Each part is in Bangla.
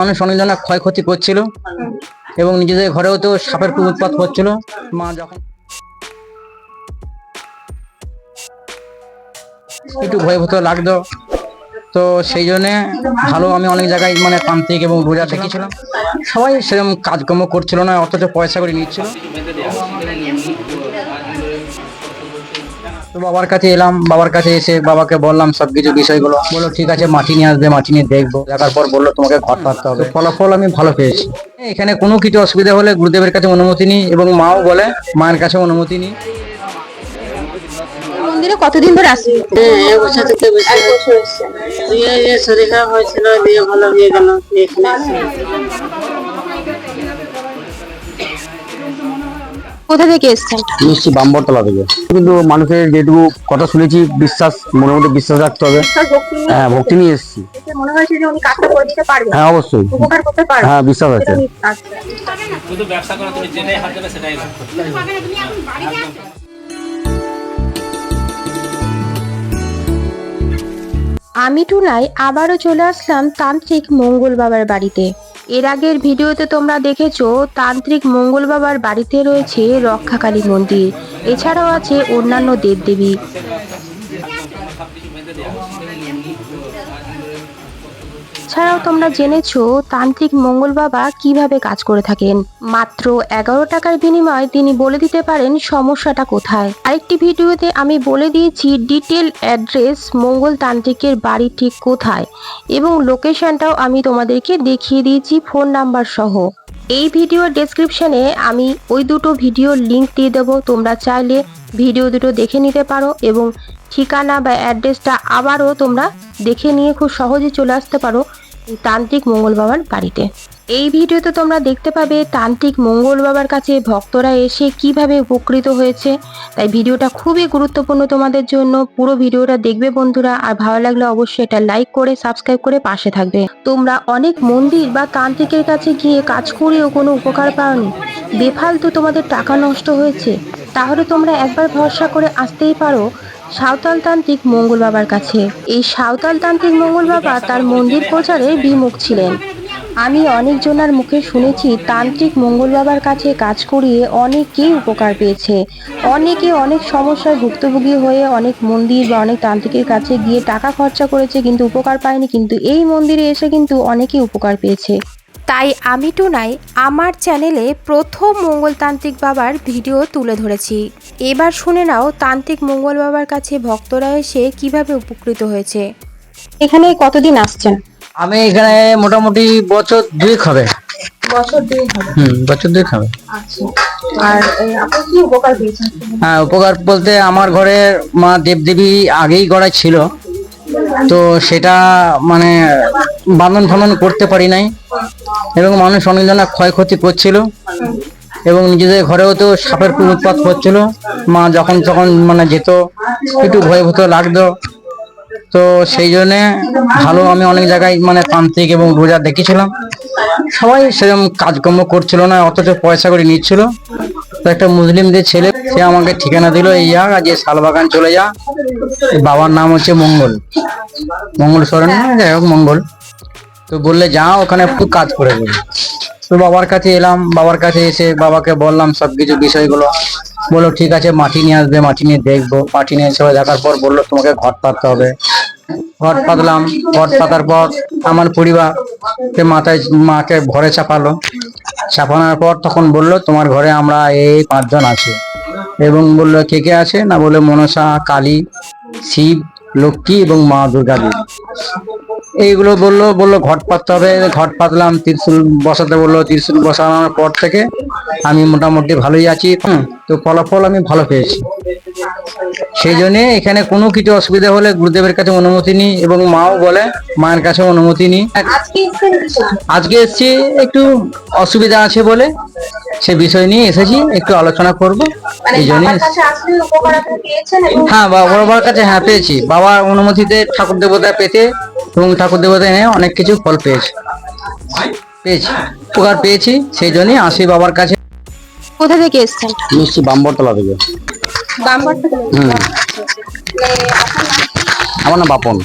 মানুষ অনেকজনের ক্ষয়ক্ষতি করছিল এবং নিজেদের ঘরেও তো সাপের খুব উৎপাত করছিল মা যখন একটু ভয় ভূত লাগতো, তো সেই জন্যে ভালো আমি অনেক জায়গায় মানে প্রান্তিক এবং রোজা থেকেছিলাম সবাই সেরকম কাজকর্ম করছিল না, অথচ পয়সা করে নিচ্ছিল। বাবার কাছে এলাম বাবার কাছে এসে বাবাকে বললাম সবকিছু বিষয়গুলো। বলল ঠিক আছে মাটি নিয়ে আসবে মাটি নিয়ে দেখব। দেখার পর বলল তোমাকে ঘর পাততে হবে। ফলাফল আমি ভালো পেয়েছি। এখানে কোনো কিছু অসুবিধা হলে গুরুদেবের কাছে অনুমতি নিই এবং মাও বলে মায়ের কাছে অনুমতি নিই। মন্দিরে কতদিন ধরে আসছে এক বছর থেকে বেশি দিয়ে শরীর খারাপ হয়েছিল দিয়ে ভালো হয়ে গেল কোথা থেকে এসছেন? মিষ্টি বাম্বরতলা থেকে। কিন্তু মানুষের যেটুকু কথা শুনেছি বিশ্বাস মনের মধ্যে বিশ্বাস রাখতে হবে। হ্যাঁ ভক্তি নিয়ে এসেছি। মনে হয়েছে যে উনি কাজটা করে দিতে পারবেন। হ্যাঁ অবশ্যই। উপকার করতে পারবেন। হ্যাঁ বিশ্বাস আছে। শুধু ব্যবসা করো তুমি যেটাই হাত দেবে সেটাই আমি টুনাই আবারও চলে আসলাম তান্ত্রিক মঙ্গল বাবার বাড়িতে। এর আগের ভিডিওতে তোমরা দেখেছ, তান্ত্রিক মঙ্গল বাবার বাড়িতে রয়েছে রক্ষাকালী মন্দির। এছাড়াও আছে অন্যান্য দেবদেবী। ছাড়াও তোমরা জেনেছ তান্ত্রিক মঙ্গল বাবা কীভাবে কাজ করে থাকেন। মাত্র এগারো টাকার বিনিময়ে তিনি বলে দিতে পারেন সমস্যাটা কোথায়। আরেকটি ভিডিওতে আমি বলে দিয়েছি ডিটেল অ্যাড্রেস মঙ্গল তান্ত্রিকের বাড়ি ঠিক কোথায় এবং লোকেশনটাও আমি তোমাদেরকে দেখিয়ে দিয়েছি, ফোন নাম্বার সহ। এই ভিডিওর ডেসক্রিপশনে আমি ওই দুটো ভিডিওর লিঙ্ক দিয়ে দেবো। তোমরা চাইলে ভিডিও দুটো দেখে নিতে পারো এবং ঠিকানা বা অ্যাড্রেসটা আবারও তোমরা দেখে নিয়ে খুব সহজে চলে আসতে পারো তান্ত্রিক মঙ্গল বাবার বাড়িতে। এই ভিডিওতে তোমরা দেখতে পাবে তান্ত্রিক মঙ্গল বাবার কাছে ভক্তরা এসে কীভাবে উপকৃত হয়েছে। তাই ভিডিওটা খুবই গুরুত্বপূর্ণ তোমাদের জন্য। পুরো ভিডিওটা দেখবে বন্ধুরা। আর ভালো লাগলে অবশ্যই এটা লাইক করে, সাবস্ক্রাইব করে পাশে থাকবে। তোমরা অনেক মন্দির বা তান্ত্রিকের কাছে গিয়ে কাজ করেও কোনো উপকার পাওনি। বেফালতু তোমাদের টাকা নষ্ট হয়েছে। তাহলে তোমরা একবার ভরসা করে আসতেই পারো সাঁওতাল তান্ত্রিক মঙ্গল বাবার কাছে। এই সাঁওতাল তান্ত্রিক মঙ্গল বাবা তার মন্দির প্রচারে বিমুখ ছিলেন। আমি অনেকজনার মুখে শুনেছি তান্ত্রিক মঙ্গল বাবার কাছে কাজ করিয়ে অনেকেই উপকার পেয়েছে। অনেকে অনেক সমস্যায় ভুক্তভোগী হয়ে অনেক মন্দির বা অনেক তান্ত্রিকের কাছে গিয়ে টাকা খরচা করেছে কিন্তু উপকার পায়নি কিন্তু এই মন্দিরে এসে কিন্তু অনেকেই উপকার পেয়েছে। তাই আমি টুনাই আমার চ্যানেলে প্রথম মঙ্গলতান্ত্রিক বাবার ভিডিও তুলে ধরেছি। এবার শুনে নাও তান্ত্রিক মঙ্গল বাবার কাছে ভক্তরা এসে কীভাবে উপকৃত হয়েছে। এখানে কতদিন আসছেন? আমি এখানে মোটামুটি বছর দুয়েক হবে। বছর দুই হবে। হুম বছর দুয়েক হবে। আচ্ছা। আর আপনি কি উপকার পেয়েছেন? হ্যাঁ উপকার বলতে আমার ঘরে মা দেবদেবী আগেই গড়াই ছিল। তো সেটা মানে বাঁধন ফানন করতে পারি নাই। এবং মানুষ অনেকজনের ক্ষয়ক্ষতি করছিল। এবং নিজেদের ঘরেও তো সাপের উৎপাত হচ্ছিল। মা যখন তখন মানে যেত একটু ভয় ভূত লাগতো। তো সেই জন্যে ভালো, আমি অনেক জায়গায় মানে তান্ত্রিক এবং রোজা দেখেছিলাম। সবাই সেরকম কাজকর্ম করছিল না, অথচ পয়সা করে নিচ্ছিল। তো একটা মুসলিমদের ছেলে, সে আমাকে ঠিকানা দিল, এই যা যে শালবাগান চলে যা। বাবার নাম হচ্ছে মঙ্গল। মঙ্গল সরেন যাই হোক, মঙ্গল। তো বললে, যা, ওখানে একটু কাজ করে দেবে। তো বাবার কাছে এলাম, বাবার কাছে এসে বাবাকে বললাম সবকিছু বিষয়গুলো। বলল, ঠিক আছে, মাটি নিয়ে আসবে, মাটি নিয়ে দেখব। মাটি নিয়ে এসে দেখার পর বলল, তোমাকে ঘর পাততে হবে। ঘর পাতলাম, ঘর পাতার পর আমার পরিবার কে মাথায়, মাকে ঘরে চাপালো। চাপানোর পর তখন বলল, তোমার ঘরে আমরা এই পাঁচজন আছি। এবং বলল, কে কে আছে? না বলে, মনসা, কালী, শিব, লক্ষ্মী এবং মা দুর্গা দেবী। এইগুলো বলল বলল ঘট পাততে হবে। ঘট পাতলাম, ত্রিশুল বসাতে বলল, ত্রিশুল বসানোর পর থেকে আমি মোটামুটি ভালোই আছি। তো ফলাফল আমি ভালো পেয়েছি। সেই জন্য এখানে কোনো কিছু অসুবিধা হলে গুরুদেবের কাছে অনুমতি নিই এবং মাও বলে মায়ের কাছে অনুমতি নিই। আজকে এসেছি একটু অসুবিধা আছে বলে সে বিষয় নিয়ে এসেছি একটু আলোচনা করব। এই জন্য হ্যাঁ বাবা বাবার কাছে হ্যাঁ পেয়েছি। বাবার অনুমতিতে ঠাকুর দেবতা পেতে এবং ঠাকুর দেবতা এনে অনেক কিছু ফল পেয়েছি। পেয়েছি উপকার পেয়েছি সেই জন্যই আসি বাবার কাছে। কোথা থেকে এসছেন? মিষ্টি বাম্বরতলা থেকে। বামবার থেকে? হুম। আমার নাম বাপন।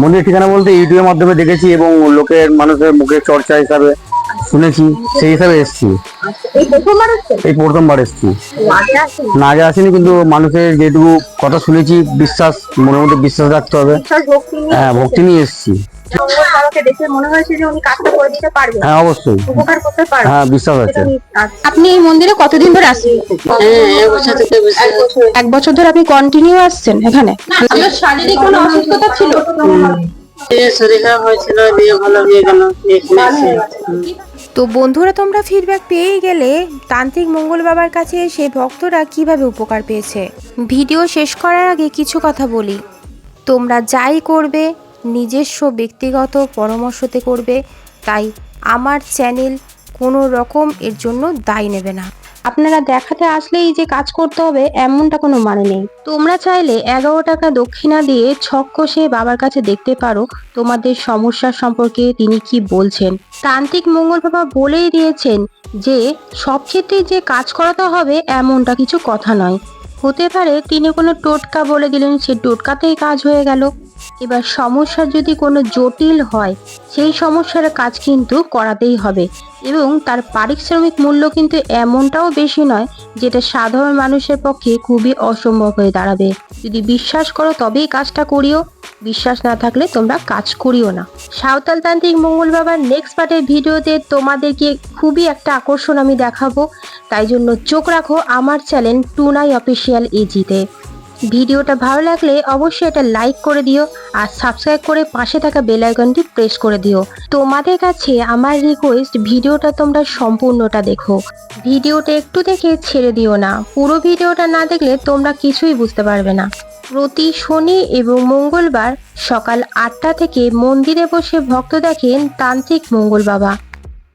মন্দিরের ঠিকানা বলতে ইউটিউবের মাধ্যমে দেখেছি এবং লোকের মানুষের মুখে চর্চা হিসাবে শুনেছি সেই হিসাবে এসেছি। এই প্রথমবার হচ্ছে এই প্রথমবার এসেছি। না আগে আসিনি কিন্তু মানুষের যেটুকু কথা শুনেছি বিশ্বাস মনের মধ্যে বিশ্বাস রাখতে হবে। হ্যাঁ ভক্তি নিয়ে এসেছি। মঙ্গল দেখে মনে হয়েছে যে উনি কাজটা করে দিতে পারবেন হ্যাঁ অবশ্যই। উপকার করতে পারবেন হ্যাঁ বিশ্বাস আছে। আপনি এই মন্দিরে কতদিন ধরে আসছেন হ্যাঁ এক বছর এক ধরে আপনি কন্টিনিউ আসছেন এখানে? শারীরিক কোনো অসুস্থতা ছিল শরীর খারাপ হয়েছিল দিয়ে ভালো হয়ে গেল তো বন্ধুরা তোমরা ফিডব্যাক পেয়েই গেলে তান্ত্রিক মঙ্গল বাবার কাছে এসে ভক্তরা কীভাবে উপকার পেয়েছে? ভিডিও শেষ করার আগে কিছু কথা বলি। তোমরা যাই করবে নিজস্ব ব্যক্তিগত পরামর্শতে করবে, তাই আমার চ্যানেল কোনো রকম এর জন্য দায় নেবে না। আপনারা দেখাতে আসলেই যে কাজ করতে হবে, এমনটা কোনো মানে নেই। তোমরা চাইলে এগারো টাকা দক্ষিণা দিয়ে ছক কষে বাবার কাছে দেখতে পারো তোমাদের সমস্যা সম্পর্কে তিনি কি বলছেন। তান্ত্রিক মঙ্গল বাবা বলেই দিয়েছেন যে, সব ক্ষেত্রে যে কাজ করাতে হবে এমনটা কিছু কথা নয়। হতে পারে তিনি কোনো টোটকা বলে দিলেন, সে টোটকাতেই কাজ হয়ে গেল। এবার সমস্যা যদি কোনো জটিল হয়, সেই সমস্যার কাজ কিন্তু করাতেই হবে। এবং তার পারিশ্রমিক মূল্য কিন্তু এমনটাও বেশি নয়, যেটা সাধারণ মানুষের পক্ষে খুবই অসম্ভব হয়ে দাঁড়াবে। যদি বিশ্বাস করো তবেই কাজটা করিও, বিশ্বাস না থাকলে তোমরা কাজ করিও না। সাঁওতাল তান্ত্রিক মঙ্গল বাবার নেক্সট পার্টের ভিডিওতে তোমাদেরকে খুবই একটা আকর্ষণ আমি দেখাবো, তাই জন্য চোখ রাখো আমার চ্যানেল টুনাই অফিসিয়াল এজিতে ভিডিওটা ভালো লাগলে অবশ্যই এটা লাইক করে দিও আর সাবস্ক্রাইব করে পাশে থাকা বেল আইকনটি প্রেস করে দিও। তোমাদের কাছে আমার রিকোয়েস্ট ভিডিওটা তোমরা সম্পূর্ণটা দেখো। ভিডিওটা একটু দেখে ছেড়ে দিও না। পুরো ভিডিওটা না দেখলে তোমরা কিছুই বুঝতে পারবে না। প্রতি শনি এবং মঙ্গলবার সকাল আটটা থেকে মন্দিরে বসে ভক্ত দেখেন তান্ত্রিক মঙ্গল বাবা।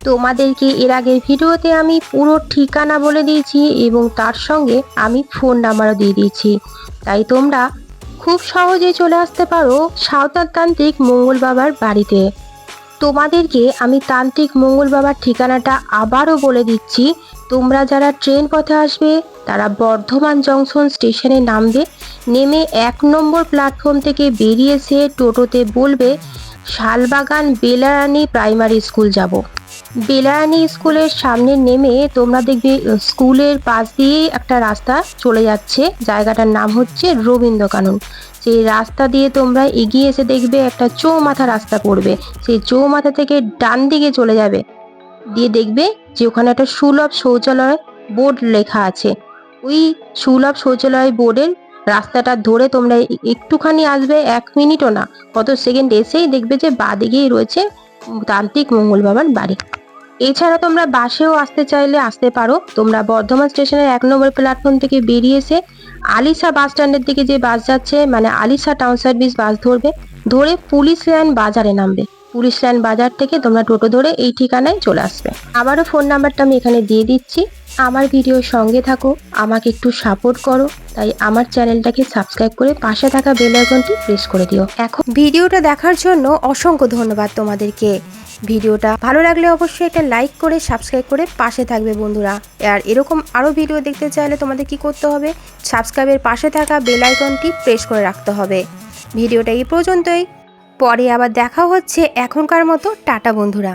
তোমাদেরকে এর আগের ভিডিওতে আমি পুরো ঠিকানা বলে দিয়েছি এবং তার সঙ্গে আমি ফোন নাম্বারও দিয়ে দিয়েছি। তাই তোমরা খুব সহজে চলে আসতে পারো সাঁওতাল তান্ত্রিক মঙ্গল বাবার বাড়িতে। তোমাদেরকে আমি তান্ত্রিক মঙ্গল বাবার ঠিকানাটা আবারও বলে দিচ্ছি। তোমরা যারা ট্রেন পথে আসবে, তারা বর্ধমান জংশন স্টেশনে নামবে, নেমে এক নম্বর প্ল্যাটফর্ম থেকে বেরিয়ে এসে টোটোতে বলবে, শালবাগান বেলারানি প্রাইমারি স্কুল যাব। বেলারানী স্কুলের সামনে নেমে তোমরা দেখবে স্কুলের পাশ দিয়ে একটা রাস্তা চলে যাচ্ছে। জায়গাটার নাম হচ্ছে রবীন্দ্র কানন সেই রাস্তা দিয়ে তোমরা এগিয়ে এসে দেখবে একটা চৌমাথা রাস্তা পড়বে। সেই চৌমাথা থেকে ডান দিকে চলে যাবে। দিয়ে দেখবে যে ওখানে একটা সুলভ শৌচালয় বোর্ড লেখা আছে। ওই সুলভ শৌচালয় বোর্ডের রাস্তাটা ধরে তোমরা একটুখানি আসবে, এক মিনিটও না, কত সেকেন্ড এসেই দেখবে যে বাদিকেই রয়েছে তান্ত্রিক মঙ্গল বাবার বাড়ি। এছাড়া তোমরা বাসেও আসতে চাইলে আসতে পারো। তোমরা বর্ধমান স্টেশনের এক নম্বর প্ল্যাটফর্ম থেকে বেরিয়ে এসে আলিশা বাস স্ট্যান্ডের দিকে যে বাস যাচ্ছে মানে আলিসা টাউন সার্ভিস বাস ধরবে। ধরে পুলিশ লাইন বাজারে নামবে। পুলিশ লাইন বাজার থেকে তোমরা টোটো ধরে এই ঠিকানায় চলে আসবে। আবারও ফোন নাম্বারটা আমি এখানে দিয়ে দিচ্ছি। আমার ভিডিওর সঙ্গে থাকো, আমাকে একটু সাপোর্ট করো, তাই আমার চ্যানেলটাকে সাবস্ক্রাইব করে পাশে থাকা বেল আইকনটি প্রেস করে দিও। এখন ভিডিওটা দেখার জন্য অসংখ্য ধন্যবাদ তোমাদেরকে। ভিডিওটা ভালো লাগলে অবশ্যই একটা লাইক করে সাবস্ক্রাইব করে পাশে থাকবে বন্ধুরা। আর এরকম আরও ভিডিও দেখতে চাইলে তোমাদের কি করতে হবে? সাবস্ক্রাইবের পাশে থাকা বেল আইকনটি প্রেস করে রাখতে হবে। ভিডিওটা এই পর্যন্তই। পরে আবার দেখা হচ্ছে এখনকার মতো টাটা বন্ধুরা।